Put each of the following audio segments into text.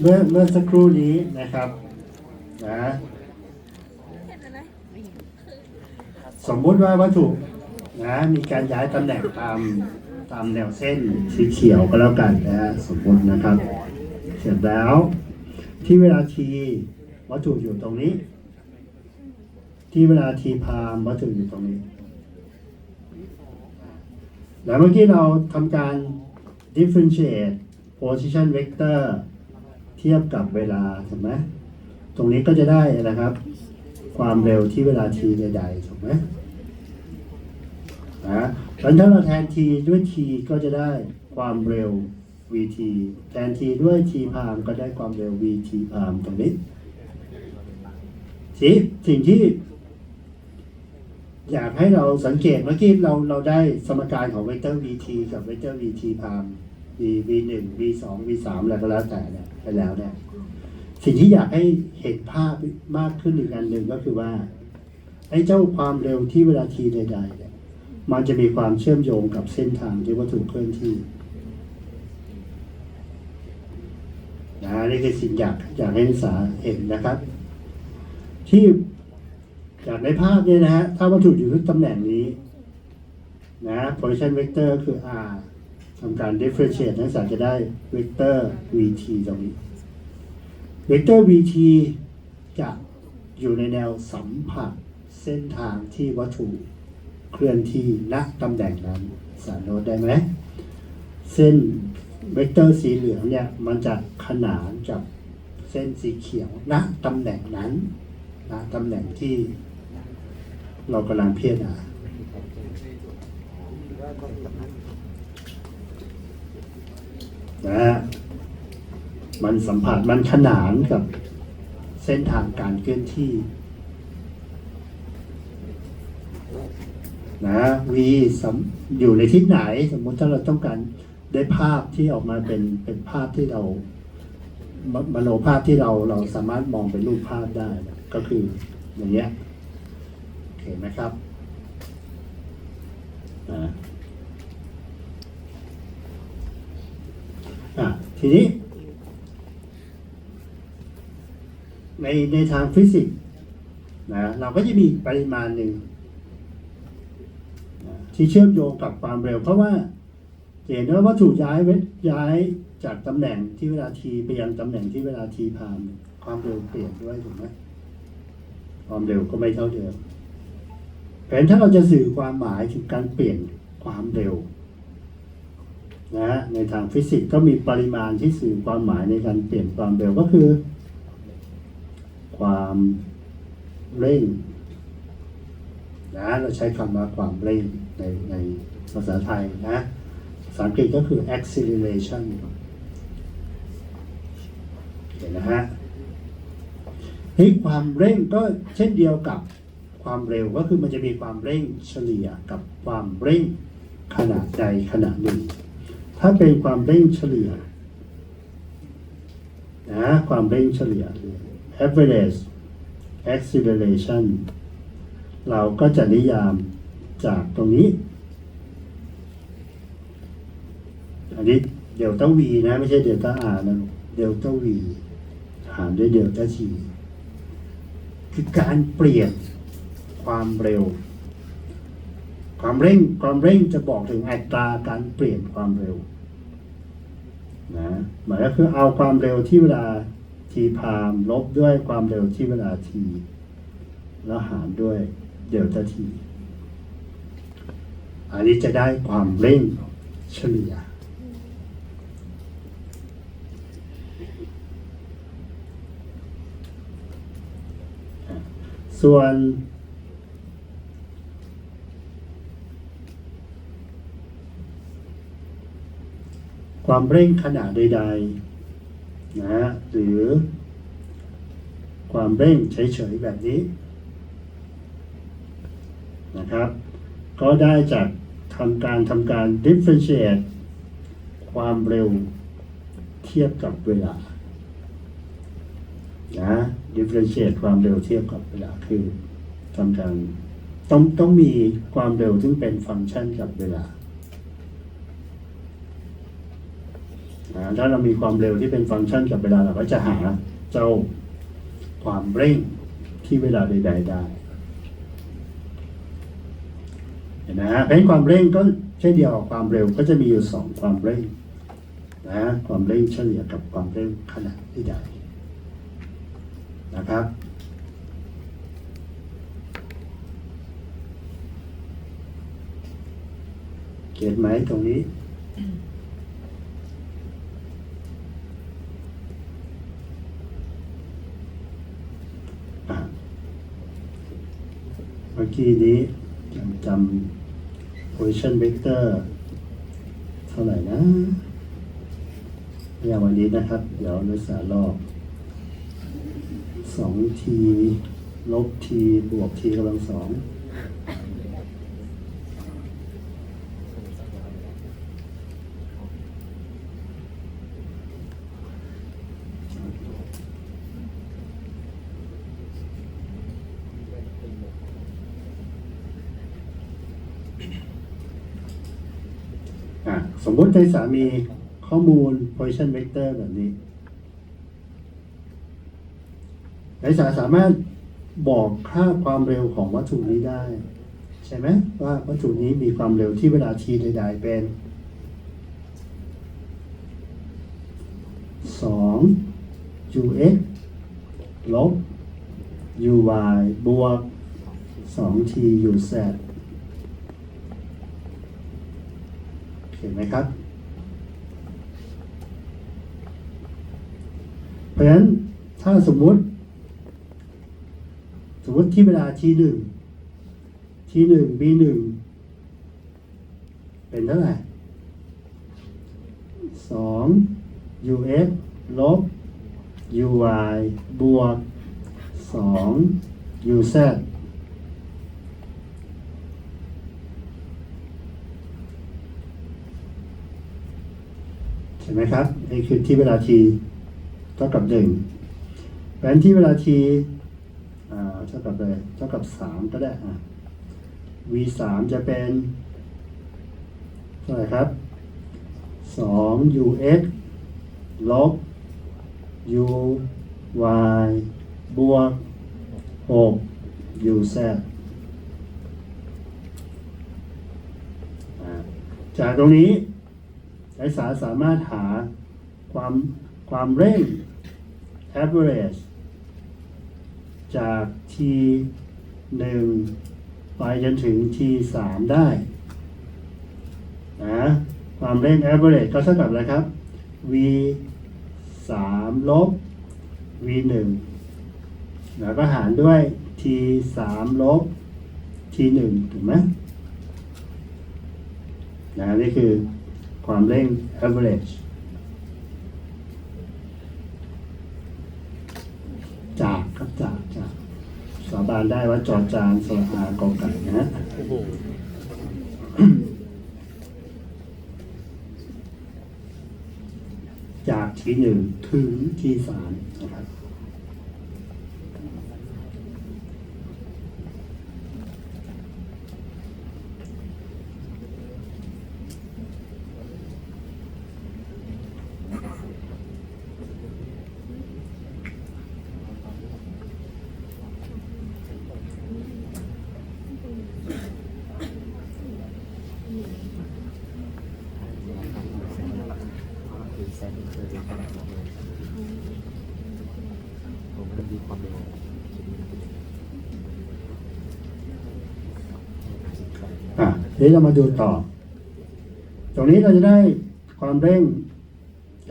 เมื่อเมื่อสักครู่นี้นะครับนะสมมุติว่าวัตถุนะมีการย้ายตำแหน่งตามตามแนวเส้นสีเขียวก็แล้วกันนะสมมตินะครับ เสร็จแล้ว ที่เวลาทีวัตถุอยู่ตรงนี้ ที่เวลาทีพามวัตถุอยู่ตรงนี้ แล้วเมื่อกี้เราทำการ differentiate position vector เทียบกับเวลาถูกไหมตรงนี้ก็จะได้นะครับ ความเร็วที่เวลา t ใดๆถูกไหมนะแล้วถ้าเราแทน t ด้วย t ก็จะได้ความเร็ว vt แทน t ด้วย t พามก็ได้ความเร็ว vt พามตรงนี้สิสิ่งที่ อยากให้เราสังเกตเมื่อกี้เราเราได้สมการของเวกเตอร์ vt กับเวกเตอร์ vt พาม v v หนึ่ง v สอง v สามอะไรก็แล้วแต่เนี่ย ไปแล้วเนี่ย สิ่งที่อยากให้เห็นภาพมากขึ้นอีกอันหนึ่งก็คือว่าไอ้เจ้าความเร็วที่เวลาทีใดๆเนี่ย มันจะมีความเชื่อมโยงกับเส้นทางที่วัตถุเคลื่อนที่นะนี่คือสิ่งอยากอยากให้นักศึกษาเห็นนะครับ ที่จากในภาพเนี่ยนะฮะถ้าวัตถุอยู่ที่ตำแหน่งนี้นะ position vector คือ r ทำการ differentiate นักศึกษาจะได้ vector vt ตรงนี้ เวกเตอร์ vt จะอยู่ในแนวสัมผัสเส้นทางที่วัตถุเคลื่อนที่ณตำแหน่งนั้น สารโน้ตได้ไหม เส้นเวกเตอร์สีเหลืองเนี่ยมันจะขนานกับเส้นสีเขียวณตำแหน่งนั้นณตำแหน่งที่เรากำลังพิจารณา นะฮะมันสัมผัสมันขนานกับเส้นทางการเคลื่อนที่นะ v สัมอยู่ในทิศไหน สมมุติถ้าเราต้องการได้ภาพที่ออกมาเป็นเป็นภาพที่เรามมโนภาพที่เราเราสามารถมองเป็นรูปภาพได้ ก็คืออย่างเงี้ยโอเคไหมครับอ่าอะ ทีนี้ ในในทางฟิสิกส์นะเราก็จะมีปริมาณหนึ่งที่เชื่อมโยงกับความเร็ว เพราะว่าเห็นว่าวัตถุย้ายเวย้ายจากตำแหน่งที่เวลาทีไปยังตำแหน่งที่เวลาทีพามความเร็วเปลี่ยนด้วยถูกไหมความเร็วก็ไม่เท่าเดิมเพราะฉะนั้นถ้าเราจะสื่อความหมายถึงการเปลี่ยนความเร็ว นะในทางฟิสิกส์ก็มีปริมาณที่สื่อความหมายในการเปลี่ยนความเร็วก็คือ ความเร่งนะเราใช้คำว่าความเร่งในในภาษาไทยนะภาษาอังกฤษก็คือ acceleration เห็นนะฮะเฮ้ยความเร่งก็เช่นเดียวกับความเร็วก็คือมันจะมีความเร่งเฉลี่ยกับความเร่งขนาดใดขนาดหนึ่ง ถ้าเป็นความเร่งเฉลี่ยนะความเร่งเฉลี่ย average acceleration เราก็จะนิยามจากตรงนี้ อันนี้เดลต้า v นะ ไม่ใช่เดลต้า r นะเดลต้า v หารด้วยเดลต้า t คือการเปลี่ยนความเร็ว ความเร่งความเร่งจะบอกถึงอัตราการเปลี่ยนความเร็วนะหมายก็คือเอาความเร็วที่เวลา t พามลบด้วยความเร็วที่เวลา t แล้วหารด้วยเดลต้า t อันนี้จะได้ความเร่งเฉลี่ยส่วน ความเร่งขนาดใดๆนะฮะหรือ ความเร่งเฉยๆแบบนี้นะครับ ก็ได้จากทำการทำการ differentiate ความเร็วเทียบกับเวลานะ differentiate ความเร็วเทียบกับเวลาคือทำการต้องต้องมีความเร็วซึ่งเป็นฟังก์ชันกับเวลา ถ้าเรามีความเร็วที่เป็นฟังก์ชันกับเวลาเราก็จะหาเจ้าความเร่งที่เวลาใด ๆ ได้เห็นไหมฮะเพราะฉะนั้นความเร่งก็เช่นเดียวกับความเร็วก็จะมีอยู่สองความเร่งนะความเร่งเฉลี่ยกับความเร่งขนาดที่ใดนะครับเขียนไหมตรงนี้ อะ เมื่อกี้นี้จำ position vector เท่าไหร่นะอย่างวันนี้นะครับ เดี๋ยวนักศึกษารอบสองทีลบทีบวกทีกำลังสอง อะสมมุติ ในสามีข้อมูล position vector แบบนี้ในสาสามารถบอกค่าความเร็วของวัตถุนี้ได้ ใช่ไหมว่าวัตถุนี้มีความเร็วที่เวลา t ใดๆเป็นสอง ux ลบ uy บวกสอง t uz เห็นไหมครับ เพราะฉะนั้นถ้าสมมุติ สมมติที่เวลา t หนึ่ง t หนึ่ง b หนึ่งเป็นเท่าไหร่สอง ux ลบ uy บวกสอง uz ใช่ไหมครับนี่คือที่เวลา t เท่ากับหนึ่งเพราะฉะนั้นที่เวลา t อ่าเท่ากับอะไรเท่ากับสามก็ได้อะ v สามจะเป็นเท่าไหร่ครับสอง ux ลบ uy บวกหก uz จากตรงนี้นักศึกษาสามารถหาความความเร่ง average จาก t 1ไปจนถึง t 3ได้นะความเร่ง average ก็เท่ากับอะไรครับ v 3ลบ v 1แล้วก็หารด้วย t 3ลบ t 1ถูกไหมนะนี่คือความเร่ง average จากครับจากจากสาบานได้ว่าจอจานสระอากอไก่นะฮะโอ้โหจากทีหนึ่งถึงทีสามนะครับ คือแซนคือเป็นขนาดนั้นเลยผมมันมี ความเร็วอะทีนี้เรามาดูต่อ ตรงนี้เราจะได้ความเร่ง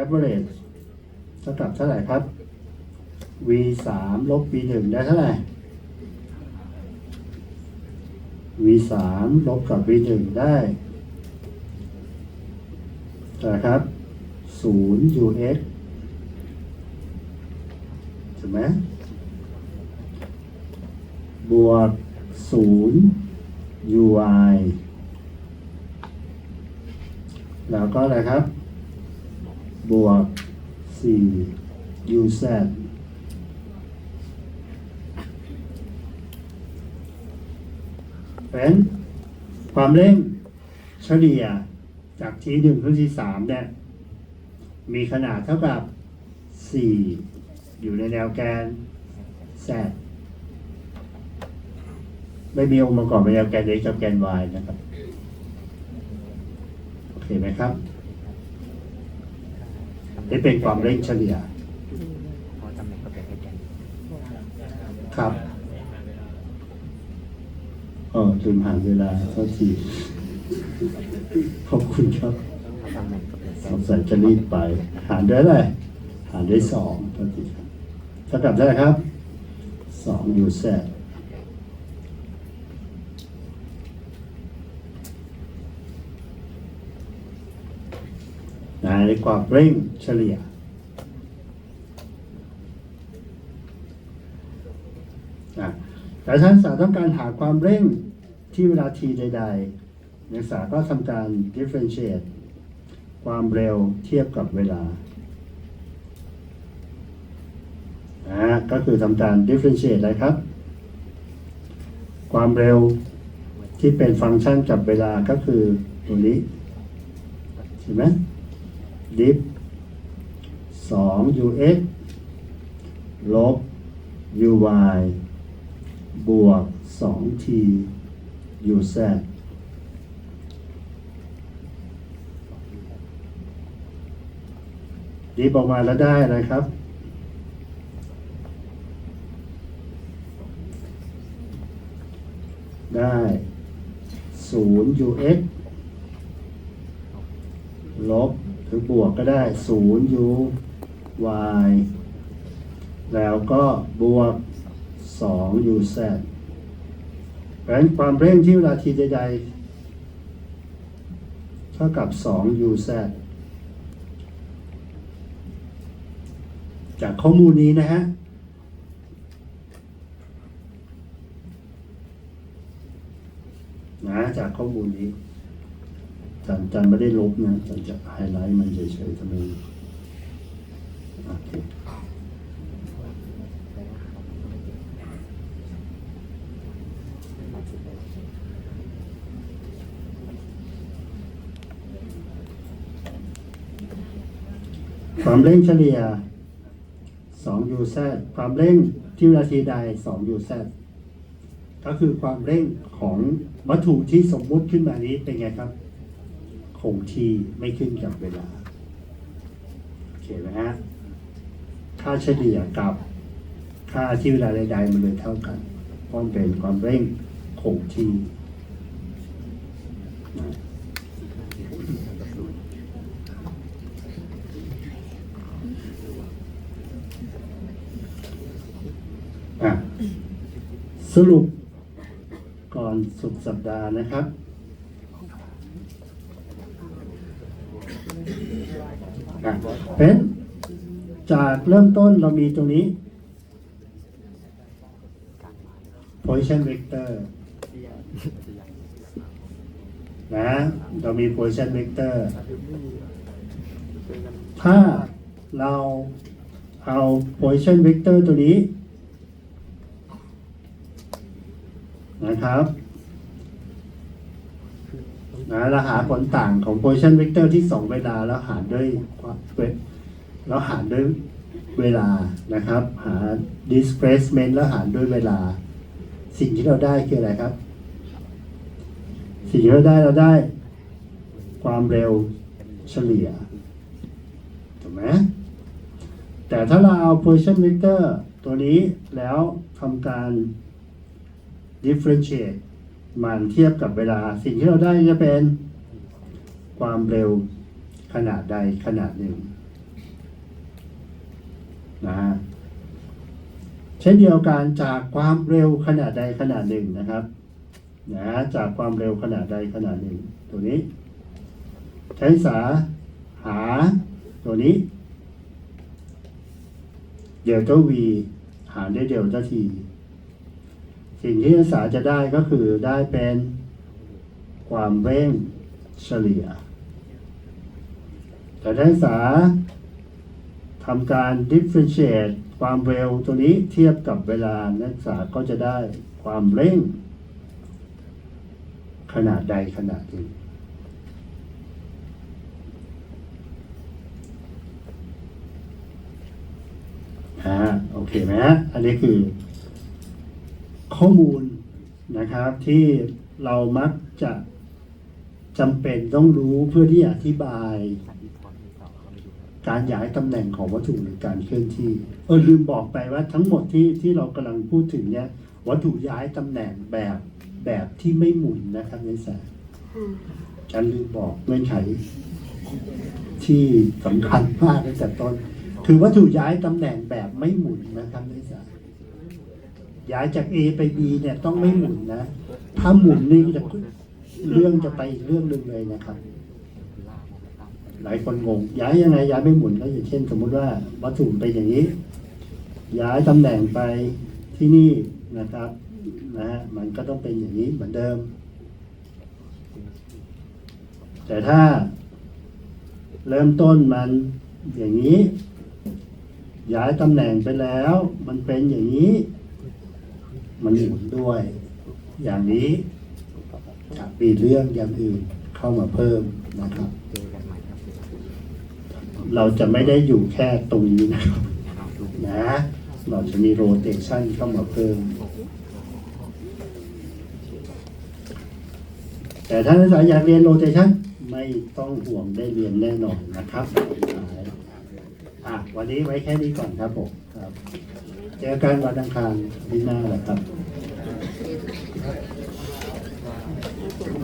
average เท่ากับเท่าไหร่ครับ v สามลบ v หนึ่งได้เท่าไหร่ v สามลบกับ v หนึ่งได้เท่าไหร่ครับศูนย์ ux ถูกไหม บวกศูนย์ ui แล้วก็อะไรครับ บวก4 uz เป็นความเร่งเฉลี่ยจากทีหนึ่งถึงทีสามเนี่ยมีขนาดเท่ากับ 4 อยู่ในแนวแกน z ไม่มีองค์ประกอบเป็นแนวแกน x กับแกน y นะครับ โอเคไหมครับ นี่เป็นความเร่งเฉลี่ย ครับเออลืมหางเวลาโทษที ขอบคุณครับเพราสงสัยจะรีบไป หารด้วยอะไรหารด้วยสองโทษทีครับเท่ากับได้ครับสองอยู่แซดน ในความเร่งเฉลี่ย แต่ถ้านักศึกษาต้องการหาความเร่งที่เวลาทีใดๆ นักศึกษาก็ทำการ differentiate ความเร็วเทียบกับเวลา ก็คือทำการ differentiate อะไรครับ ความเร็วที่เป็นฟังก์ชันกับเวลาก็คือตัวนี้เห็นไหม dif 2 ux ลบ uy บวก 2t uz ดีออกมาแล้วได้อะไรครับ ได้ 0 ux ลบหรือ บวกก็ได้0 u y แล้วก็บวก2 u z เพราะฉะนั้นความเร่งที่เวลาทีใดๆเท่ากับ2 u z จากข้อมูลนี้นะฮะนะจากข้อมูลนี้ จันจันไม่ได้ลบนะจันจะไฮไลท์มันเฉยๆทำไมโอเคความเร่งเฉลี่ย2 u z ความเร่งที่เวลาทีใด2 u z ก็คือความเร่งของวัตถุที่สมมุติขึ้นมานี้เป็นไงครับ คงที่ไม่ขึ้นกับเวลา โอเคไหมฮะ ค่าเฉลี่ยกับค่าที่เวลาใดๆมันเลยเท่ากันเพราะมันเป็นความเร่งคงที่นะสรุปก่อนสุดสัปดาห์นะครับ อะ เป็นจากเริ่มต้นเรามีตรงนี้ position vector นะเรามี position vector ถ้าเราเอา position vector ตัวนี้ นะครับนะเราหาผลต่างของ position vector ที่สองเวลาแล้วหารด้วย แล้วหารด้วยเวลานะครับ หา displacement แล้วหารด้วยเวลา สิ่งที่เราได้คืออะไรครับ สิ่งที่เราได้เราได้ ความเร็วเฉลี่ยถูกไหมแต่ถ้าเราเอา position vector ตัวนี้แล้วทำการ differentiate มันเทียบกับเวลา สิ่งที่เราได้จะเป็นความเร็วขนาดใดขนาดหนึ่ง นะฮะเช่นเดียวกันจากความเร็วขนาดใดขนาดหนึ่งนะครับนะจากความเร็วขนาดใดขนาดหนึ่ง ตัวนี้ ใช้สาหา ตัวนี้ เดลต้า v หารด้วยเดลต้า t สิ่งที่นักศึกษาจะได้ก็คือได้เป็นความเร่งเฉลี่ย แต่นักศึกษา ทำการ differentiate ความเร็วตัวนี้เทียบกับเวลานักศึกษาก็จะได้ความเร่ง ขนาดใดขนาดหนึ่งฮะโอเคไหมฮะอันนี้คือ ข้อมูลนะครับที่เรามักจะจำเป็นต้องรู้เพื่อที่อธิบาย การย้ายตำแหน่งของวัตถุหรือการเคลื่อนที่เออลืมบอกไปว่าทั้งหมดที่ที่เรากำลังพูดถึงเนี่ยวัตถุย้ายตำแหน่งแบบแบบที่ไม่หมุนนะครับในสายการลืมบอกเงื่อนไขที่สำคัญมากตั้งแต่ต้นคือวัตถุย้ายตำแหน่งแบบไม่หมุนนะครับในสายย้ายจาก A ไป B เนี่ยต้องไม่หมุนนะ ถ้าหมุนนี่จะเรื่องจะไปอีกเรื่องหนึ่งเลยนะครับ คือล่ามันนะครับ หลายคนงงย้ายยังไงย้ายไม่หมุนก็อย่างเช่น สมมุติว่าวัตถุเป็นอย่างนี้ ย้ายตำแหน่งไปที่นี่นะครับนะฮะมันก็ต้องเป็นอย่างนี้เหมือนเดิม แต่ถ้าเริ่มต้นมันอย่างนี้ ย้ายตำแหน่งไปแล้ว มันเป็นอย่างนี้ มันหมุนด้วย อย่างนี้จะมีเรื่องอย่างอื่นเข้ามาเพิ่มนะครับ เจอกันใหม่ครับ เราจะไม่ได้อยู่แค่ตรงนี้นะครับเราดูนะ เราจะมีโรเตชันเข้ามาเพิ่ม แต่ถ้านักศึกษาอยากเรียนโรเตชันไม่ต้องห่วงได้เรียนแน่นอนนะครับอะวันนี้ไว้แค่นี้ก่อนครับผมครับ เจอกันวันอังคารที่หน้าแหละครับ